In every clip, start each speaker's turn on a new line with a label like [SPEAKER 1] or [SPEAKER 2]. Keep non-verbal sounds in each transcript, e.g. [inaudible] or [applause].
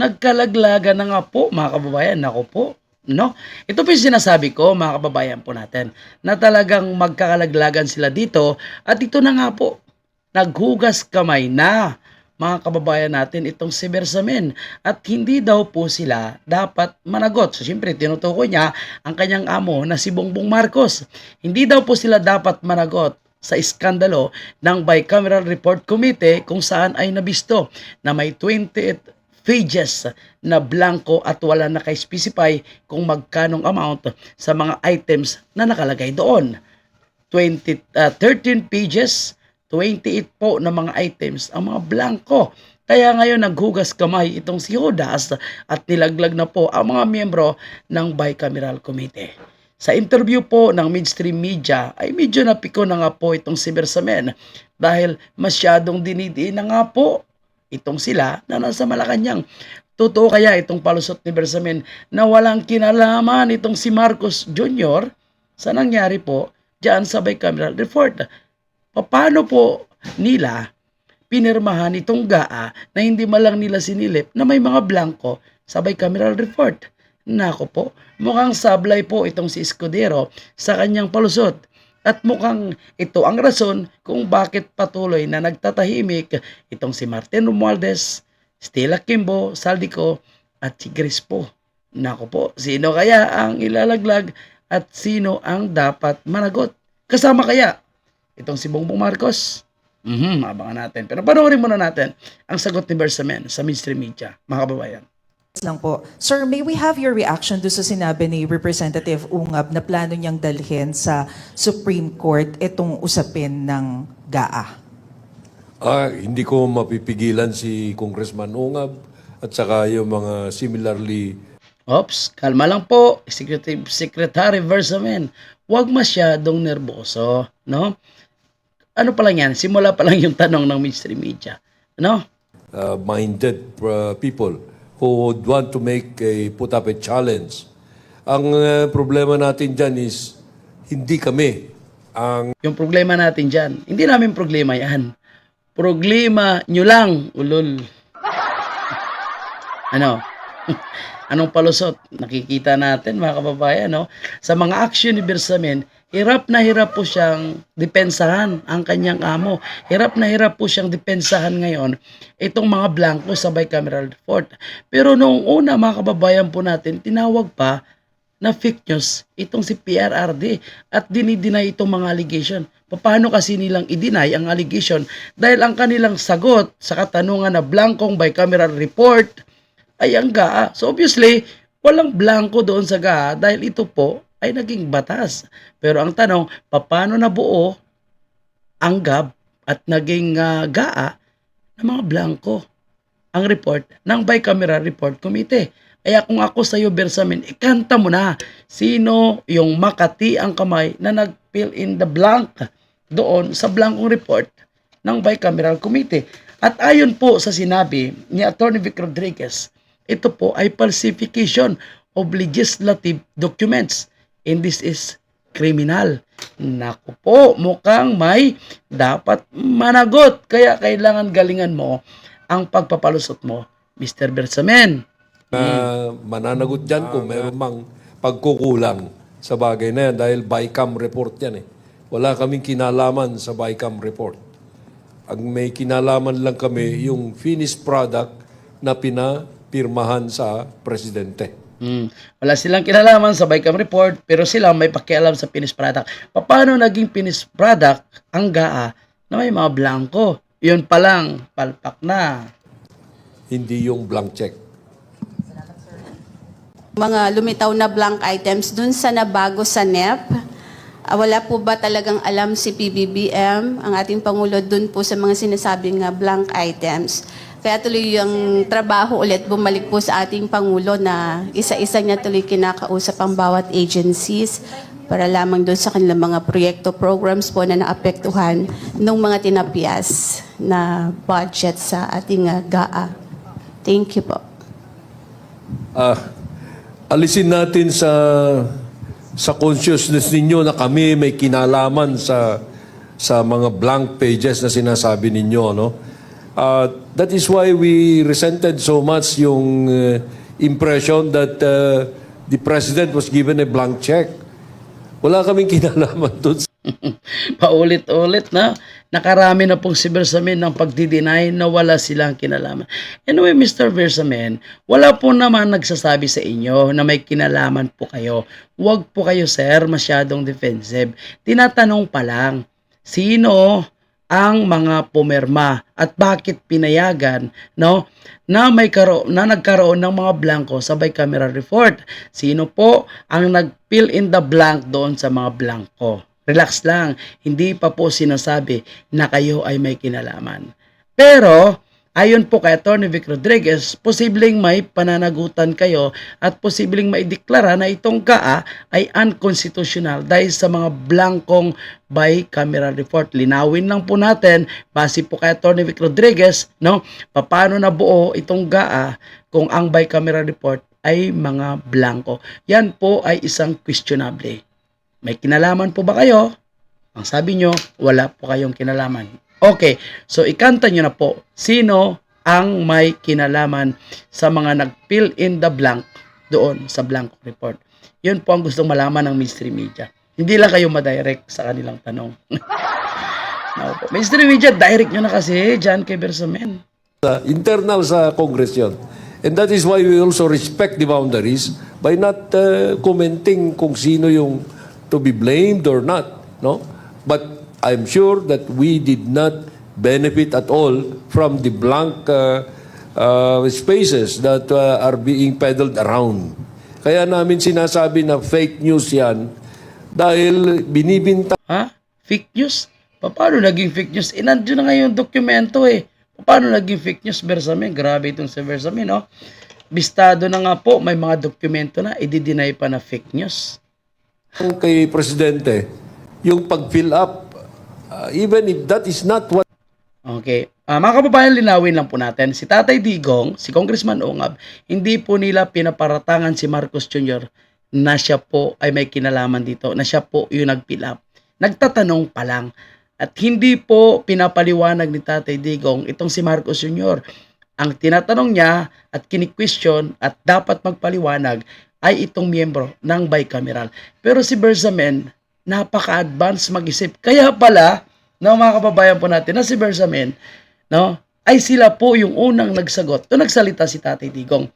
[SPEAKER 1] nagkalaglagan na nga po mga kababayan. Nako po. No? Ito po yung sinasabi ko mga kababayan po natin na talagang magkakalaglagan sila dito at ito na nga po naghugas kamay na mga kababayan natin itong si Bersamin at hindi daw po sila dapat managot. So siyempre tinutukoy niya ang kanyang amo na si Bongbong Marcos. Hindi daw po sila dapat managot sa iskandalo ng Bicameral Report Committee kung saan ay nabisto na may 28 pages na blanco at wala naka-specify kung magkanong amount sa mga items na nakalagay doon. 20, uh, 13 pages, 28 po na mga items ang mga blanco. Kaya ngayon naghugas kamay itong si Judas at nilaglag na po ang mga miyembro ng Bicameral Committee. Sa interview po ng mainstream media ay medyo napiko na nga po itong si Bersamen dahil masyadong dinidiin na nga po itong sila na nasa Malacanang. Totoo kaya itong palusot ni Bersamen na walang kinalaman itong si Marcos Jr. sa nangyari po dyan sa bicameral report. Paano po nila pinirmahan itong GAA na hindi malang nila sinilip na may mga blanco sa bicameral report? Nako po, mukhang sablay po itong si Escudero sa kanyang palusot. At mukhang ito ang rason kung bakit patuloy na nagtatahimik itong si Martin Romualdez, Stella Kimbo, Saldico at si Crispo. Nako po, sino kaya ang ilalaglag at sino ang dapat managot? Kasama kaya itong si Bongbong Marcos? Mhm, abangan natin. Pero panoorin muna natin ang sagot ni Bersamen sa mainstream media, mga kababayan.
[SPEAKER 2] Lang po. Sir, may we have your reaction do sa sinabi ni Representative Ungab na plano niyang dalhin sa Supreme Court itong usapin ng GAA?
[SPEAKER 3] Ah, hindi ko mapipigilan si Congressman Ungab at saka yung mga similarly
[SPEAKER 1] Ops, kalma lang po, Executive Secretary Versamen. Huwag masyadong nerboso, no? Ano pa lang yan? Simula pa lang yung tanong ng mainstream media, no?
[SPEAKER 3] uh, minded uh, people who would want to make a put up a challenge. Ang uh, problema natin dyan is hindi kami ang
[SPEAKER 1] Yung problema natin dyan, hindi namin problema yan. Problema nyo lang, ulol. Ano? [laughs] Anong palusot? Nakikita natin mga kababayan, no? Sa mga action ni Bersamin, hirap na hirap po siyang depensahan ang kanyang amo. Hirap na hirap po siyang depensahan ngayon itong mga blanco sa bicameral report. Pero noong una mga kababayan po natin, tinawag pa na fake news itong si PRRD at dinideny itong mga allegation. Paano kasi nilang i-deny ang allegation? Dahil ang kanilang sagot sa katanungan na blankong bicameral report ay ang GAA. So obviously, walang blanco doon sa GAA dahil ito po ay naging batas. Pero ang tanong, paano nabuo ang GAB at naging ah, GAA ng mga blanco ang report ng Bicameral Report Committee. Kaya kung ako sa iyo, Bersamin, ikanta mo na sino yung makati ang kamay na nag-fill in the blank doon sa blankong report ng Bicameral Committee. At ayon po sa sinabi ni Atty. Vic Rodriguez, ito po ay falsification of legislative documents and this is criminal. Naku po, mukhang may dapat managot. Kaya kailangan galingan mo ang pagpapalusot mo, Mr. Bersamen.
[SPEAKER 3] na mananagot dyan kung meron mang pagkukulang sa bagay na yan dahil BICAM report yan eh. Wala kaming kinalaman sa BICAM report. Ang may kinalaman lang kami yung finished product na pinapirmahan sa presidente.
[SPEAKER 1] Hmm. Wala silang kinalaman sa Bicam report pero sila may pakialam sa finished product. Paano naging finished product ang GAA na may mga blanco? Yun pa lang, palpak na.
[SPEAKER 3] Hindi yung blank check.
[SPEAKER 4] mga lumitaw na blank items dun sa nabago sa NEP. Ah, wala po ba talagang alam si PBBM, ang ating Pangulo, dun po sa mga sinasabing nga blank items. Kaya tuloy yung trabaho ulit bumalik po sa ating Pangulo na isa-isa niya tuloy kinakausap ang bawat agencies para lamang doon sa kanilang mga proyekto, programs po na naapektuhan ng mga tinapyas na budget sa ating ah, GAA. Thank you po.
[SPEAKER 3] Ah, alisin natin sa sa consciousness ninyo na kami may kinalaman sa sa mga blank pages na sinasabi ninyo no Uh, that is why we resented so much yung uh, impression that uh, the president was given a blank check. Wala kaming [laughs] kinalaman doon [laughs]
[SPEAKER 1] Paulit-ulit na nakarami na pong si Bersamin ng pagdideny na wala silang kinalaman. Anyway, Mr. Bersamin, wala po naman nagsasabi sa inyo na may kinalaman po kayo. Huwag po kayo, sir, masyadong defensive. Tinatanong pa lang, sino ang mga pumirma at bakit pinayagan no na may karo na nagkaroon ng mga blanco sa bicameral report. Sino po ang nag-fill in the blank doon sa mga blanco? Relax lang hindi pa po sinasabi na kayo ay may kinalaman. Pero ayon po kay Atty. Vic Rodriguez posibleng may pananagutan kayo at posibleng maideklara na itong KA ay unconstitutional dahil sa mga blankong bicameral report. Linawin lang po natin, base po kay Atty. Vic Rodriguez, no, paano nabuo itong GAA kung ang bicameral report ay mga blanco. Yan po ay isang questionable. May kinalaman po ba kayo? Ang sabi nyo, wala po kayong kinalaman. Okay, so ikanta nyo na po, sino ang may kinalaman sa mga nag-fill in the blank doon sa blank report. Yun po ang gustong malaman ng mystery media. Hindi lang kayo madirect sa kanilang tanong. [laughs] no, po. Mystery media, direct nyo na kasi kay Bersamen.
[SPEAKER 3] sa internal sa Congress yun. And that is why we also respect the boundaries by not uh, commenting kung sino yung to be blamed or not. No? But I'm sure that we did not benefit at all from the blank uh, uh, spaces that uh, are being peddled around. Kaya namin sinasabi na fake news yan dahil binibinta
[SPEAKER 1] Ha? Fake news? Pa- Paano naging fake news? Eh, nandiyo na nga yung dokumento eh. Pa- Paano naging fake news, Bersamin? Grabe itong si Bersamin, no? Bistado na nga po, may mga dokumento na, i-deny pa na fake news.
[SPEAKER 3] kay Presidente yung pag-fill up uh, even if that is not what
[SPEAKER 1] Okay. Ah, mga kababayan, linawin lang po natin. Si Tatay Digong, si Congressman Ongab, hindi po nila pinaparatangan si Marcos Jr. na siya po ay may kinalaman dito, na siya po yung nag-fill up. Nagtatanong pa lang. At hindi po pinapaliwanag ni Tatay Digong itong si Marcos Jr. Ang tinatanong niya at kini-question at dapat magpaliwanag ay itong miyembro ng bicameral. Pero si Bersamen, napaka-advance mag-isip. Kaya pala, no, mga kababayan po natin, na si Bersamen, no, ay sila po yung unang nagsagot. To nagsalita si Tatay Digong.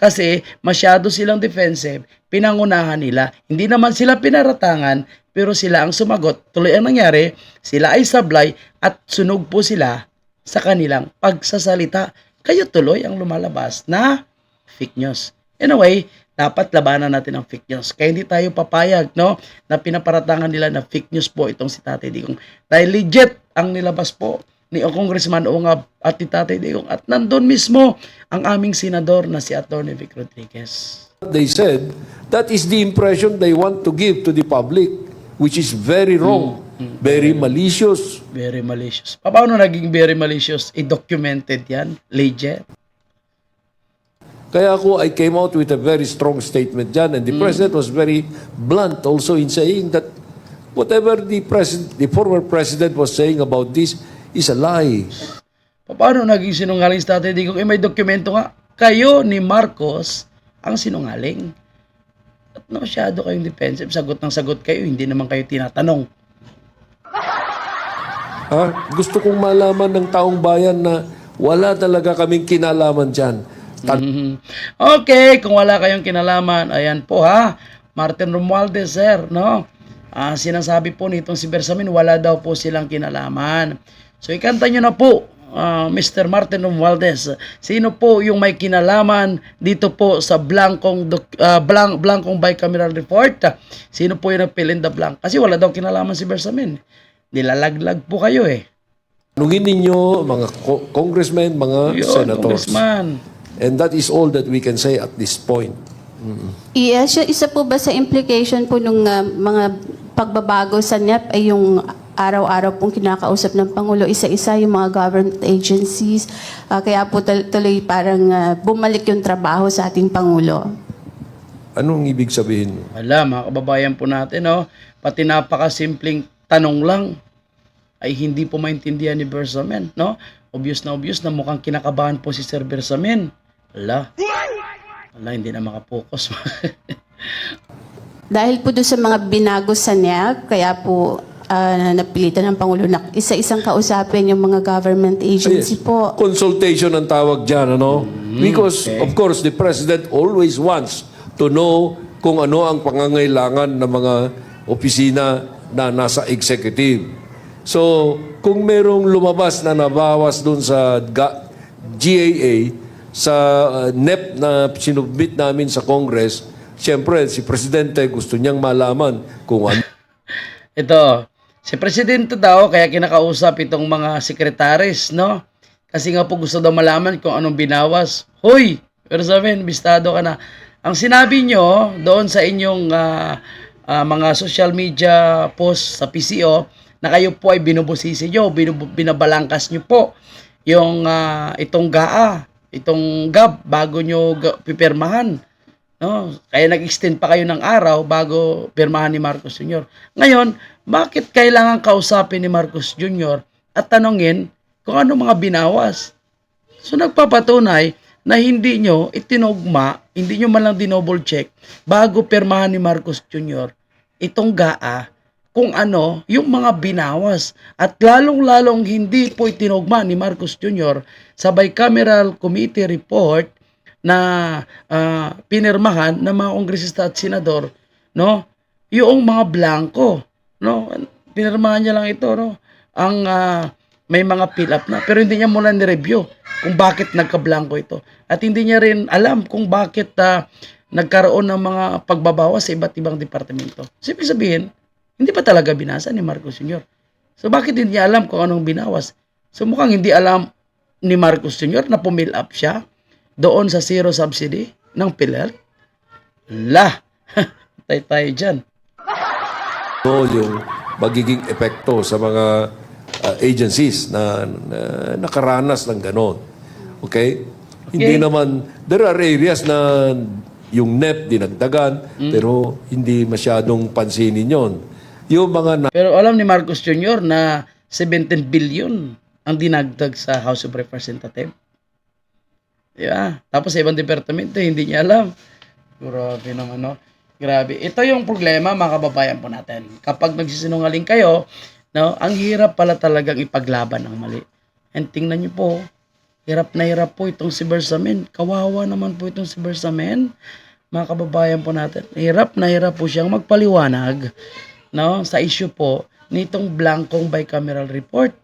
[SPEAKER 1] Kasi masyado silang defensive, pinangunahan nila. Hindi naman sila pinaratangan, pero sila ang sumagot. Tuloy ang nangyari, sila ay sablay at sunog po sila sa kanilang pagsasalita. Kayo tuloy ang lumalabas na fake news. Anyway, dapat labanan natin ang fake news. Kaya hindi tayo papayag, no, na pinaparatangan nila na fake news po itong si Tatay Digong. Dahil legit ang nilabas po ni Congressman Ongab at ni Tatay Digong. At nandun mismo ang aming senador na si Atty. Vic Rodriguez.
[SPEAKER 3] they said that is the impression they want to give to the public which is very wrong very malicious
[SPEAKER 1] Very malicious. Pa- Paano naging very malicious? I-documented yan. Legit.
[SPEAKER 3] Kaya ako I came out with a very strong statement dyan and the president was very blunt also in saying that whatever the president the former president was saying about this is a lie
[SPEAKER 1] Pa- Paano naging sinungaling si Tatay Digong? Eh, may dokumento nga. Kayo ni Marcos ang sinungaling. At na masyado kayong defensive. Sagot ng sagot kayo. Hindi naman kayo tinatanong.
[SPEAKER 3] Ha? Gusto kong malaman ng taong bayan na wala talaga kaming kinalaman dyan.
[SPEAKER 1] Mhm. Okay, kung wala kayong kinalaman, ayan po ha. Martin Romualdez, sir, no? Ah, sinasabi po nitong si Bersamin, wala daw po silang kinalaman. So, ikanta nyo na po, ah, Mr. Martin Romualdez. Sino po yung may kinalaman dito po sa blankong, doc- ah, blank, blankong bicameral report? Sino po yung nag-fill in the blank? Kasi wala daw kinalaman si Bersamin. Nilalaglag po kayo eh.
[SPEAKER 3] Tanungin ninyo mga co- congressmen, mga
[SPEAKER 1] Yun,
[SPEAKER 3] senators.
[SPEAKER 1] Congressman.
[SPEAKER 3] And that is all that we can say at this point.
[SPEAKER 4] Yes, yung isa po ba sa implication po nung ah, mga pagbabago sa NEP ay yung araw-araw pong kinakausap ng Pangulo, isa-isa yung mga government agencies. Ah, kaya po tul- tuloy parang ah, bumalik yung trabaho sa ating Pangulo.
[SPEAKER 3] Anong ibig sabihin?
[SPEAKER 1] Wala, mga kababayan po natin, no? pati napakasimpleng tanong lang ay hindi po maintindihan ni Bersamen, no? obvious na obvious na mukhang kinakabahan po si Sir Bersamin. Ala. Ala, hindi na makapokus. [laughs]
[SPEAKER 4] Dahil po doon sa mga binago sa NEP, kaya po ah, napilitan ng Pangulo na isa-isang kausapin yung mga government agency
[SPEAKER 3] Yes.
[SPEAKER 4] po.
[SPEAKER 3] Consultation ang tawag dyan, ano? Because,
[SPEAKER 1] okay.
[SPEAKER 3] of course, the President always wants to know kung ano ang pangangailangan ng mga opisina na nasa executive. So, kung merong lumabas na nabawas dun sa ga- GAA, sa uh, NEP na sinubmit namin sa Congress, siyempre, si Presidente gusto niyang malaman kung ano
[SPEAKER 1] Ito, si Presidente daw kaya kinakausap itong mga sekretaris, no? Kasi nga po gusto daw malaman kung anong binawas. Hoy! Pero sabihin, bistado ka na. Ang sinabi nyo doon sa inyong ah, ah, mga social media post sa PCO na kayo po ay binubusisi nyo, binub- binabalangkas nyo po yung ah, itong GAA, itong GAB bago nyo pipirmahan. No? Kaya nag-extend pa kayo ng araw bago pirmahan ni Marcos Jr. Ngayon, bakit kailangan kausapin ni Marcos Jr. at tanongin kung ano mga binawas? So nagpapatunay na hindi nyo itinugma, hindi nyo man lang dinouble check bago pirmahan ni Marcos Jr. itong GAA kung ano yung mga binawas at lalong-lalong hindi po itinugma ni Marcos Jr. sa bicameral committee report na ah, pinirmahan ng mga kongresista at senador, no? Yung mga blanco, no? Pinirmahan niya lang ito, no? Ang ah, may mga fill up na pero hindi niya muna ni-review kung bakit nagka-blanco ito. At hindi niya rin alam kung bakit ah, nagkaroon ng mga pagbabawas sa iba't ibang departamento. So, ibig sabihin, hindi pa talaga binasa ni Marcos Sr. So bakit hindi niya alam kung anong binawas? So mukhang hindi alam ni Marcos Sr. na pumill up siya doon sa zero subsidy ng PhilHealth? La! [laughs] Tay tayo dyan.
[SPEAKER 3] ano yung magiging epekto sa mga uh, agencies na, na nakaranas ng ganon. Okay? Hindi naman, there are areas na yung NEP dinagdagan, pero hindi masyadong pansinin yon. Yung mga na,
[SPEAKER 1] Pero alam ni Marcos Jr. na 17 billion ang dinagdag sa House of Representatives. Di ba? Tapos sa ibang departamento, hindi niya alam. Grabe naman, no? Grabe. Ito yung problema, mga kababayan po natin. Kapag nagsisinungaling kayo, no, ang hirap pala talagang ipaglaban ng mali. And tingnan niyo po, hirap na hirap po itong si Bersamin. Kawawa naman po itong si Bersamin. Mga kababayan po natin, hirap na hirap po siyang magpaliwanag no, sa issue po nitong blankong bicameral report.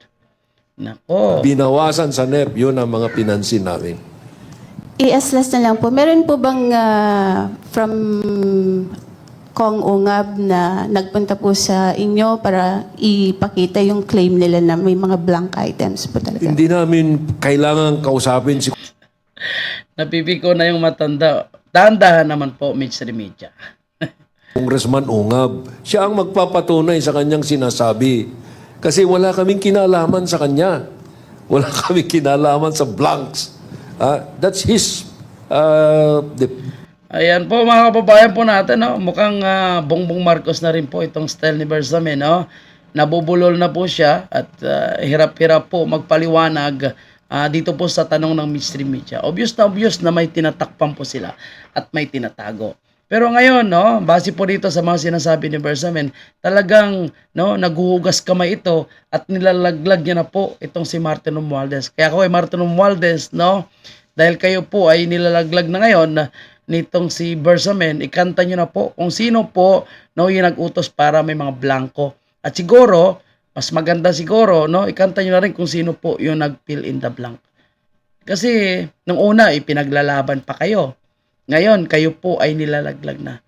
[SPEAKER 1] Nako.
[SPEAKER 3] binawasan sa NEP, yun ang mga pinansin namin.
[SPEAKER 4] IS na lang po. Meron po bang ah, from Kong Ungab na nagpunta po sa inyo para ipakita yung claim nila na may mga blank items po talaga?
[SPEAKER 3] Hindi namin kailangan kausapin si
[SPEAKER 1] Napipiko na yung matanda. Dahan-dahan naman po, Mitch Media. [laughs]
[SPEAKER 3] Congressman Ungab. Siya ang magpapatunay sa kanyang sinasabi. Kasi wala kaming kinalaman sa kanya. Wala [laughs] kaming kinalaman sa blanks. Ah, that's his uh, the,
[SPEAKER 1] Ayan po mga kababayan po natin, no? mukhang ah, Bongbong Marcos na rin po itong style ni Bersamin. No? Nabubulol na po siya at ah, hirap-hirap po magpaliwanag ah, dito po sa tanong ng mainstream media. Obvious na obvious na may tinatakpan po sila at may tinatago. Pero ngayon, no, base po dito sa mga sinasabi ni Bersamin, talagang no, naghuhugas kamay ito at nilalaglag niya na po itong si Martin Romualdez. Kaya ako ay Martin Romualdez, no, dahil kayo po ay nilalaglag na ngayon nitong si Bersamin, ikanta nyo na po kung sino po no, yung nag-utos para may mga blanco. At siguro, mas maganda siguro, no, ikanta nyo na rin kung sino po yung nag-fill in the blank. Kasi nung una, ipinaglalaban pa kayo. Ngayon, kayo po ay nilalaglag na.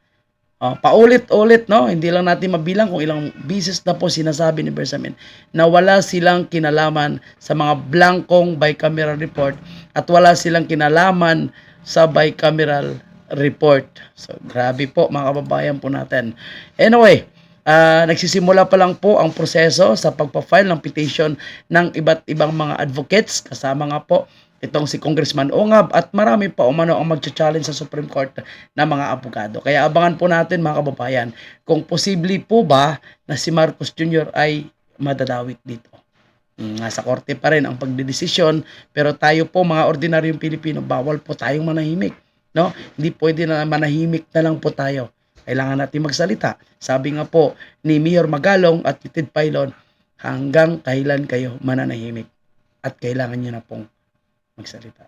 [SPEAKER 1] Oh, paulit-ulit, no? Hindi lang natin mabilang kung ilang bisis na po sinasabi ni Bersamin na wala silang kinalaman sa mga blankong bicameral report at wala silang kinalaman sa bicameral report. So, grabe po mga kababayan po natin. Anyway, ah, nagsisimula pa lang po ang proseso sa pagpa-file ng petition ng iba't ibang mga advocates kasama nga po itong si Congressman Ongab at marami pa umano ang magcha-challenge sa Supreme Court na mga abogado. Kaya abangan po natin mga kababayan kung posible po ba na si Marcos Jr. ay madadawit dito. Mm, Nasa korte pa rin ang pagdedesisyon, pero tayo po mga ordinaryong Pilipino, bawal po tayong manahimik. No? Hindi pwede na manahimik na lang po tayo. Kailangan natin magsalita. Sabi nga po ni Mayor Magalong at ni Ted Pailon, hanggang kailan kayo mananahimik at kailangan nyo na pong magsalita.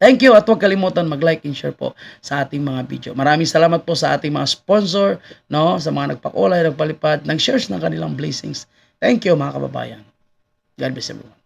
[SPEAKER 1] Thank you at huwag kalimutan mag-like and share po sa ating mga video. Maraming salamat po sa ating mga sponsor, no, sa mga nagpakulay, nagpalipad, nag-shares ng kanilang blessings. Thank you mga kababayan. God bless everyone.